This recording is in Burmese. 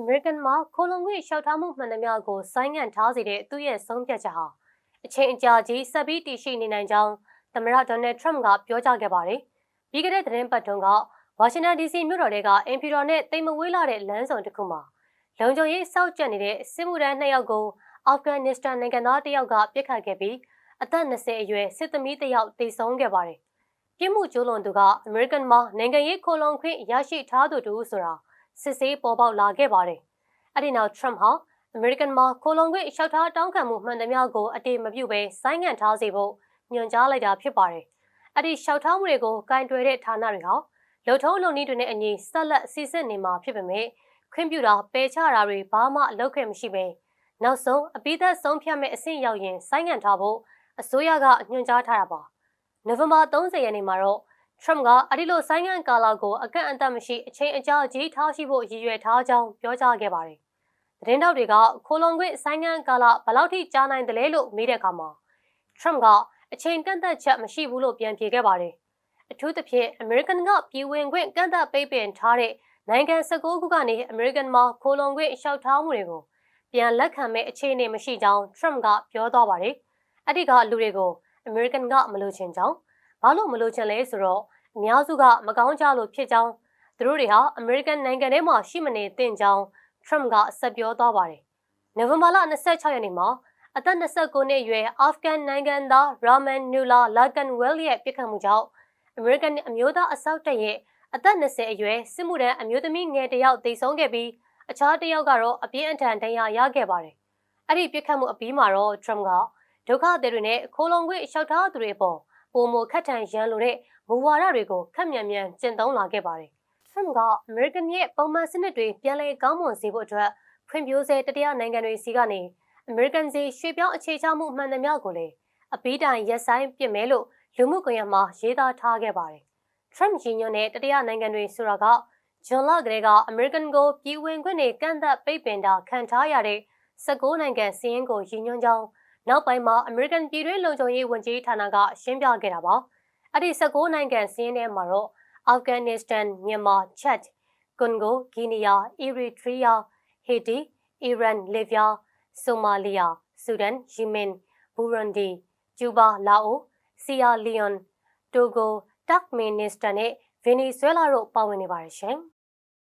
အမေရိကန်မှာခိုလုံခွင့်လျှောက်ထားမှုမှန်သမျှကိုဆိုင်းငံ့ထားစေတဲ့သူ့ရဲ့ဆုံးဖြတ်ချက်ဟာအချိန်အကြာကြီးဆက်ပြီးတည်ရှိနေနိုင်ကြောင်းသမ္မတဒေါ်နယ်ထရမ့်ကပြောကြားခဲ့ပါတယ်။ပြီးခဲ့တဲ့သတင်းပတ်တုန်းကဝါရှင်တန် DC မြို့တော်ထဲကအင်ဖီတော်နဲ့တိမ်မဝေးလာတဲ့လမ်းစုံတစ်ခုမှာလုံခြုံရေးစောင့်ကြပ်နေတဲ့စစ်မှုထမ်းနှစ်ယောက်ကိုအာဖဂန်နစ္စတန်နိုင်ငံသားတစ်ယောက်ကပြစ်ခတ်ခဲ့ပြီးအသက်20အရွယ်စစ်သမီးတစ်ယောက်တေဆုံးခဲ့ပါတယ်။ပြစ်မှုကျူးလွန်သူကအမေရိကန်မှာနိုင်ငံရေးခိုလုံခွင့်ရရှိထားသူတူဆိုတာ စစ်ဆေးပေါ်ပေါက်လာခဲ့ပါတယ်။အဲ့ဒီနောက် Trump ဟာအမေရိကန်မှာခိုလုံခွင့်လျှောက်ထားတောင်းခံမှုမှန်သမျှကိုအတေမပြုဘဲဆိုင်းငံ့ထားစေဖို့ညွှန်ကြားလိုက်တာဖြစ်ပါတယ်။အဲ့ဒီလျှောက်ထားမှုတွေကိုကင်တွယ်တဲ့ဌာနတွေဟာလုံထုံးလုံနည်းတွေနဲ့အညီဆက်လက်စီစစ်နေမှာဖြစ်ပေမဲ့ခွင့်ပြုတာပယ်ချတာတွေဘာမှလုပ်ခဲ့မရှိပဲနောက်ဆုံးအပိသက်ဆုံးဖြတ်မဲ့အဆင့်ရောက်ရင်ဆိုင်းငံ့ထားဖို့အစိုးရကညွှန်ကြားထားတာပါ။နိုဝင်ဘာ30ရက်နေ့မှာတော့ Trump ကအဲ့ဒီလိုဆိုင်းငံ့ကာလာကိုအကန့်အသတ်မရှိအချိန်အကြာကြီးထားရှိဖို့ရည်ရွယ်ထားကြောင်းပြောကြားခဲ့ပါတယ်။သတင်းတောက်တွေကခိုလုံခွင့်ဆိုင်းငံ့ကာလာဘယ်လောက်ထိကြာနိုင်တယ်လဲလို့မေးတဲ့အခါမှာ Trump ကအချိန်ကန့်သက်ချက်မရှိဘူးလို့ပြန်ဖြေခဲ့ပါတယ်။အထူးသဖြင့် American ကပြည်ဝင်ခွင့်ကန့်သက်ပိတ်ပင်ထားတဲ့နိုင်ငံ19ခုကနေ American မှာခိုလုံခွင့်လျှောက်ထားမှုတွေကိုပြန်လက်ခံမဲ့အခြေအနေမရှိကြောင်း Trump ကပြောသွားပါတယ်။အဲ့ဒီကလူတွေကို American ကမလို့ချင်ကြောင်းဘာလို့မလို့ချင်လဲဆိုတော့ အများစုကမကောင်းကြလို့ဖြစ်ကြောင်းသူတို့တွေဟာ American နိုင်ငံထဲမှာရှိမနေသင့်ကြောင်း Trump ကဆက်ပြောသွားပါတယ်။နိုဝင်ဘာလ26ရက်နေ့မှာအသက်29နှစ်အရွယ်အာဖဂန်နိုင်ငံသားရာမန်နူလာလာကန်ဝဲလ်ရဲ့ပြစ်ခတ်မှုကြောင့် American အမျိုးသားအစောက်တပ်ရဲ့အသက်20အရွယ်စစ်မှုထမ်းအမျိုးသမီးငယ်တစ်ယောက်သေဆုံးခဲ့ပြီးအခြားတစ်ယောက်ကတော့အပြင်းအထန်ဒဏ်ရာရခဲ့ပါတယ်။အဲ့ဒီပြစ်ခတ်မှုအပြီးမှာတော့ Trump ကဒုက္ခသည်တွေနဲ့ခိုးလုံခွင့်လျှောက်ထားသူတွေပေါ် ပုံမခတ်ထန်ရန်လိုတဲ့မူဝါဒတွေကိုခက်မြန်မြန်ကျင့်သုံးလာခဲ့ပါတယ်။ Trump က American ရဲ့ပုံမှန်စနစ်တွေပြန်လည်ကောင်းမွန်စေဖို့အတွက်ဖွံ့ဖြိုးဆဲတတိယနိုင်ငံတွေစီကနေ American စီရွှေ့ပြောင်းအခြေချမှုမှန်သမျှကိုလည်းအပီးတိုင်ရက်ဆိုင်ပြစ်မဲလို့လူမှုကွန်ရက်မှာရေးသားထားခဲ့ပါတယ်။ Trump ရည်ညွှန်းတဲ့တတိယနိုင်ငံတွေဆိုတာကဂျွန်လကလေးက American ကိုပြည်ဝင်ခွင့်တွေကန့်သက်ပိတ်ပင်တာခံထားရတဲ့16နိုင်ငံစီးရင်ကိုရည်ညွှန်းကြောင်း နောက်ပိုင်းမှာ American ပြည်တွင်းလုံခြုံရေးဝန်ကြီးဌာနကရှင်းပြခဲ့တာပါ။အဲ့ဒီ16နိုင်ငံစီးရင်ထဲမှာတော့ Afghanistan, Myanmar, Chad, Congo, Guinea, Eritrea, Haiti, Iran, Libya, Somalia, Sudan, Yemen, Burundi, Cuba, Laos, Sierra Leone, Togo, Turkmenistan နဲ့ Venezuela တို့ပါဝင်နေပါတယ်ရှင်။